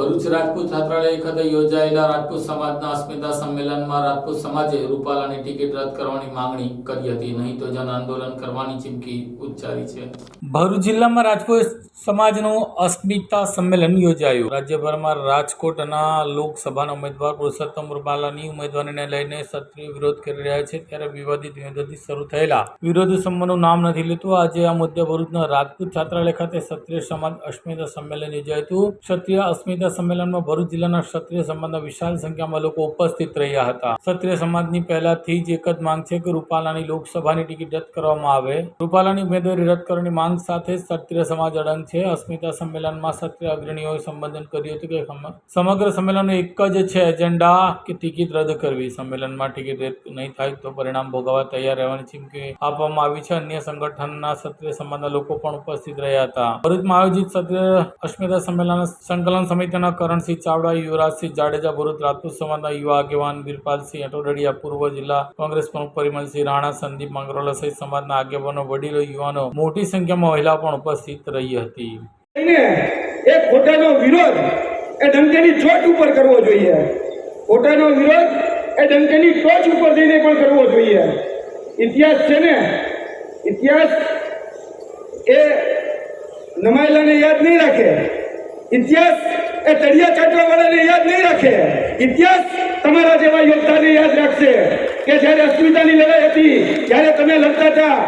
ભરૂચ રાજપૂત છાત્રાલય ખાતે યોજાયેલા રાજપૂત સમાજના અસ્મિતા સંમેલનમાં રાજપૂત સમાજે રૂપાલાની ટિકિટ રદ કરવાની માંગણી કરી હતી. નહીં તો જન આંદોલન કરવાની ચીમકી ઉચ્ચારી છે. ભરૂચ જિલ્લામાં રાજપૂત સમાજનું અસ્મિતા સંમેલન યોજાયું. રાજ્યભરમાં રાજકોટના લોકસભાના ઉમેદવાર પુરુષોત્તમ રૂપાલાની ઉમેદવારીને લઈને સત્રીય વિરોધ કરી રહ્યા છે ત્યારે વિવાદિત વિવાદથી શરૂ થયેલા વિરોધ સંબંધનું નામ નથી લેતું. આજે આ મુદ્દે ભરૂચના રાજપૂત છાત્રાલય ખાતે ક્ષત્રિય સમાજ અસ્મિતા સંમેલન યોજાયું ક્ષત્રિય અસ્મિતા સંમેલનમાં ભરૂચ જિલ્લાના ક્ષત્રિય સમાજના વિશાળ સંખ્યામાં લોકો ઉપસ્થિત રહ્યા હતા. ક્ષત્રિય સમાજની પહેલાથી જ એક જ માંગ છે કે રૂપાલાની લોકસભાની ટિકિટ રદ કરવામાં આવે. રૂપાલાની ઉમેદવારી રદ કરવાની માંગ સાથે ક્ષત્રિય સમાજ અડંગ છે. અસ્મિતા સંમેલનમાં ક્ષત્રિય અગ્રણીઓએ સંબોધન કર્યું હતું કે સમગ્ર સંમેલનનો એક જ છે એજન્ડા કે ટિકિટ રદ કરવી. સંમેલનમાં ટિકિટ નહીં થાય તો પરિણામ ભોગવવા તૈયાર રહેવાની ચીમકી આપવામાં આવી છે. અન્ય સંગઠનના ક્ષત્રિય સમાજના લોકો પણ ઉપસ્થિત રહ્યા હતા. ભરૂચમાં આયોજિત ક્ષત્રિય અસ્મિતા સંમેલન સંકલન સમિતિના કરણસિંહ ચાવડા, યુવરાજસિંહ જાડેજા, ભરૂચ રાજપૂત સમાજના યુવા આગેવાન વીરપાલસિંહ અટોડડિયા પૂર્વ જિલ્લા કોંગ્રેસ પ્રમુખ પરિમલસિંહ રાણા, સંદીપ મંગરોલા સહિત સમાજના આગેવાનો, વડીલો, યુવાનો, મોટી સંખ્યામાં મહિલાઓ પણ ઉપસ્થિત રહી હતી. એને એ ખોટાનો વિરોધ એ ડંકેની ચોટ ઉપર કરવો જોઈએ. ખોટાનો વિરોધ એ ડંકેની ટોચ ઉપર જઈને પણ કરવો જોઈએ. ઇતિહાસ છે ને, ઇતિહાસ એ નમાયેલાને યાદ નહીં રાખે. ઇતિહાસ એ તળિયા ચાટવાવાળાને યાદ નહીં રાખે. ઇતિહાસ તમારા જેવા યોદ્ધાને યાદ રાખશે કે જ્યારે અસ્મિતાની લડાઈ હતી ત્યારે તમે લડતા હતા,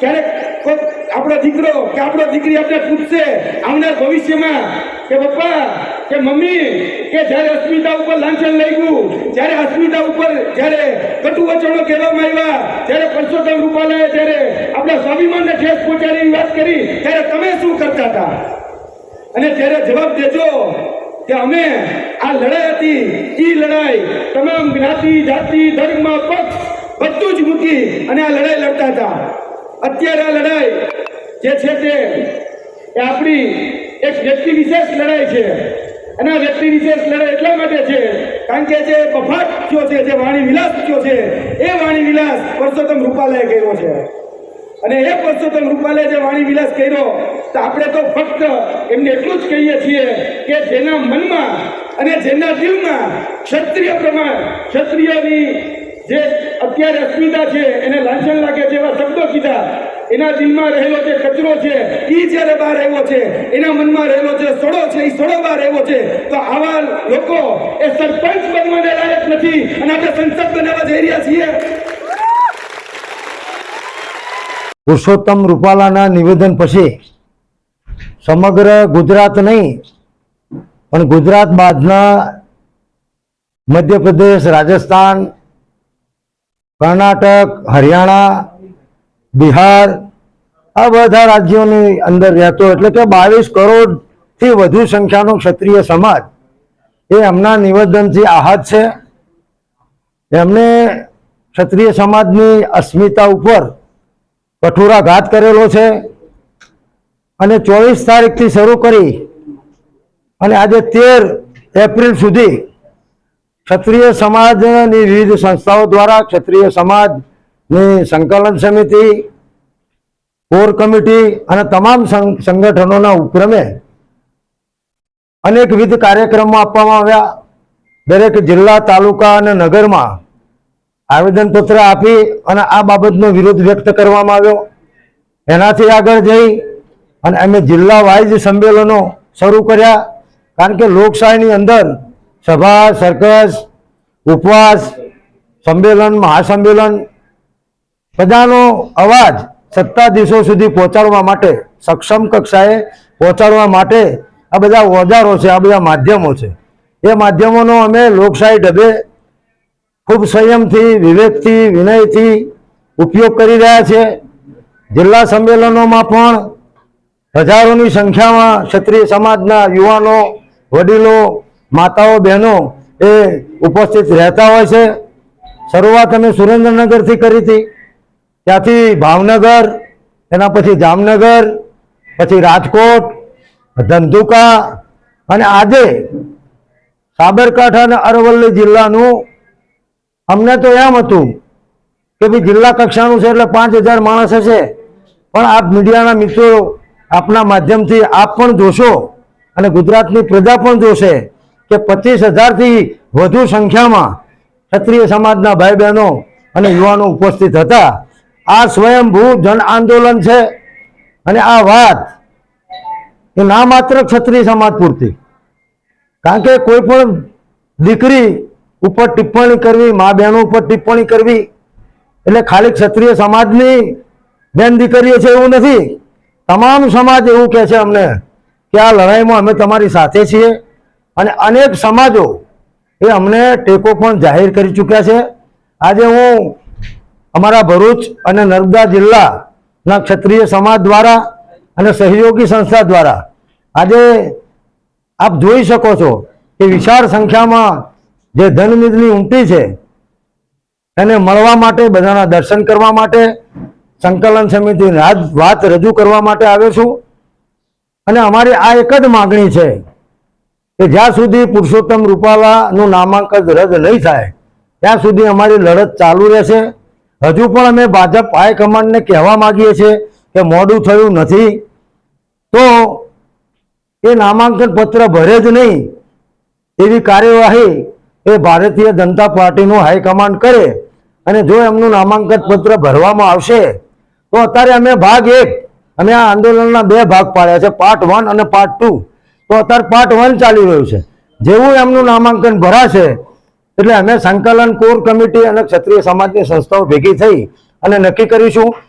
ક્યારેક આપણો દીકરો કે આપણો દીકરી આપણે પૂછશે આવનાર ભવિષ્યમાં કે પપ્પા, કે મમ્મી, કે જ્યારે અસ્મિતા ઉપર લાંછન લાગ્યું, જ્યારે અસ્મિતા ઉપર જ્યારે કટુ વચનો કહેવામાં આવ્યા, જ્યારે પરસોત્તમ રૂપાલાએ જ્યારે આપણા સ્વાભિમાનને ઠેસ પહોંચાડી વાત કરી, ત્યારે તમે શું કરતા હતા? અને ત્યારે જવાબ દેજો કે અમે આ લડાઈ હતી એ લડાઈ તમામ જ્ઞાતિ, જાતિ, ધર્મ, પક્ષ બધું જ મૂકી અને આ લડાઈ લડતા હતા. અત્યારે આ લડાઈ જે છે તે એ આપણી એક વ્યક્તિ વિશેષ લડાઈ છે. અને આ વ્યક્તિ વિશેષ લડાઈ એટલા માટે છે કારણ કે જે બફાટ થયો છે, જે વાણી વિલાસ થયો છે, એ વાણી વિલાસ પરસોત્તમ રૂપાલાએ કર્યો છે. અને એ પરસોત્તમ રૂપાલે જે વાણી વિલાસ કર્યો, તો આપણે તો ફક્ત એમને એટલું જ કહીએ છીએ કે જેના મનમાં અને જેના દિલમાં ક્ષત્રિય પ્રમાણ, ક્ષત્રિયની જે અત્યારે અસ્મિતા છે, એને લાંછન લાગે જેવા શબ્દો કીધા. એના દિલમાં રહેલો જે કચરો છે એ જ્યારે બહાર આવ્યો છે, એના મનમાં રહેલો જે સડો છે એ સડો બહાર આવ્યો છે, તો આવા લોકો એ સરપંચ બનવાને લાયક નથી અને આપણે સંસદ બનાવવા જઈ રહ્યા છીએ. પુરુષોત્તમ રૂપાલાના નિવેદન પછી સમગ્ર ગુજરાત નહીં, પણ ગુજરાત બાદના મધ્યપ્રદેશ, રાજસ્થાન કર્ણાટક, હરિયાણા, બિહાર, આ બધા રાજ્યોની અંદર રહેતો એટલે કે બાવીસ કરોડથી વધુ સંખ્યાનો ક્ષત્રિય સમાજ. એ એમના નિવેદનથી આહત છે. એમને ક્ષત્રિય સમાજની અસ્મિતા ઉપર કઠોરાઘાત કરેલો છે અને ચોવીસ તારીખથી શરૂ કરી અને આજે તેર એપ્રિલ સુધી ક્ષત્રિય સમાજની વિવિધ સંસ્થાઓ દ્વારા ક્ષત્રિય સમાજની સંકલન સમિતિ, કોર કમિટી અને તમામ સંગઠનોના ઉપક્રમે અનેકવિધ કાર્યક્રમો આપવામાં આવ્યા. દરેક જિલ્લા, તાલુકા અને નગરમાં આવેદનપત્ર આપી અને આ બાબતનો વિરોધ વ્યક્ત કરવામાં આવ્યો. એનાથી આગળ જઈ અને અમે જિલ્લા વાઇઝ સંમેલનો શરૂ કર્યા. કારણ કે લોકશાહીની અંદર સભા સરકસ ઉપવાસ, સંમેલન, મહાસંમેલન, બધાનો અવાજ સત્તાધીશો સુધી પહોંચાડવા માટે, સક્ષમ કક્ષાએ પહોંચાડવા માટે આ બધા ઓજારો છે, આ બધા માધ્યમો છે. એ માધ્યમોનો અમે લોકશાહી ઢબે ખૂબ સંયમથી, વિવેકથી, વિનયથી ઉપયોગ કરી રહ્યા છે જિલ્લા સંમેલનોમાં પણ હજારોની સંખ્યામાં ક્ષત્રિય સમાજના યુવાનો, વડીલો માતાઓ, બહેનો એ ઉપસ્થિત રહેતા હોય છે. શરૂઆત અમે સુરેન્દ્રનગરથી કરી હતી. ત્યાંથી ભાવનગર, એના પછી જામનગર, પછી રાજકોટ, ધંધુકા અને આજે સાબરકાંઠા અને અરવલ્લી જિલ્લાનું અમને તો એમ હતું કે ભાઈ જિલ્લા કક્ષાનું છે એટલે પાંચ હજાર માણસ હશે. પણ આપ મીડિયાના મિત્રો આપના માધ્યમથી આપ પણ જોશો અને ગુજરાતની પ્રજા પણ જોશે. કે પચીસ હજારથી વધુ સંખ્યામાં ક્ષત્રિય સમાજના ભાઈ બહેનો અને યુવાનો ઉપસ્થિત હતા. આ સ્વયંભૂ જન આંદોલન છે અને આ વાત એ ના માત્ર ક્ષત્રિય સમાજ પૂરતી. કારણ કે કોઈ પણ દીકરી ઉપર ટિપ્પણી કરવી, મા બહેનો ઉપર ટિપ્પણી કરવી, એટલે ખાલી ક્ષત્રિય સમાજની બેન દીકરીઓ છે એવું નથી. તમામ સમાજ એવું કહે છે અમને કે આ લડાઈમાં અમે તમારી સાથે છીએ. અને અનેક સમાજો એ અમને ટેકો પણ જાહેર કરી ચૂક્યા છે. આજે હું અમારા ભરૂચ અને નર્મદા જિલ્લાના ક્ષત્રિય સમાજ દ્વારા અને સહયોગી સંસ્થા દ્વારા આજે આપ જોઈ શકો છો કે વિશાળ સંખ્યામાં જે ધનનિધિની ઉમટી છે, એને મળવા માટે, બધાના દર્શન કરવા માટે, સંકલન સમિતિની વાત રજૂ કરવા માટે આવ્યો છું. અને અમારી આ એક જ માગણી છે કે જ્યાં સુધી પુરુષોત્તમ રૂપાલાનું નામાંકન રદ નહીં થાય, ત્યાં સુધી અમારી લડત ચાલુ રહેશે. હજુ પણ અમે ભાજપ હાઈકમાન્ડને કહેવા માંગીએ છીએ કે મોડું થયું નથી. તો એ નામાંકન પત્ર ભરે જ નહીં. એવી કાર્યવાહી એ ભારતીય જનતા પાર્ટીનું હાઈકમાન્ડ કરે અને જો એમનું નામાંકન પત્ર ભરવામાં આવશે, તો અત્યારે અમે ભાગ એક, અમે આ આંદોલનના બે ભાગ પાડ્યા છે, પાર્ટ વન અને પાર્ટ ટુ. તો અત્યારે પાર્ટ વન ચાલી રહ્યું છે. જેવું એમનું નામાંકન ભરાશે, એટલે અમે સંકલન કોર કમિટી અને ક્ષત્રિય સમાજની સંસ્થાઓ ભેગી થઈ અને નક્કી કરીશું.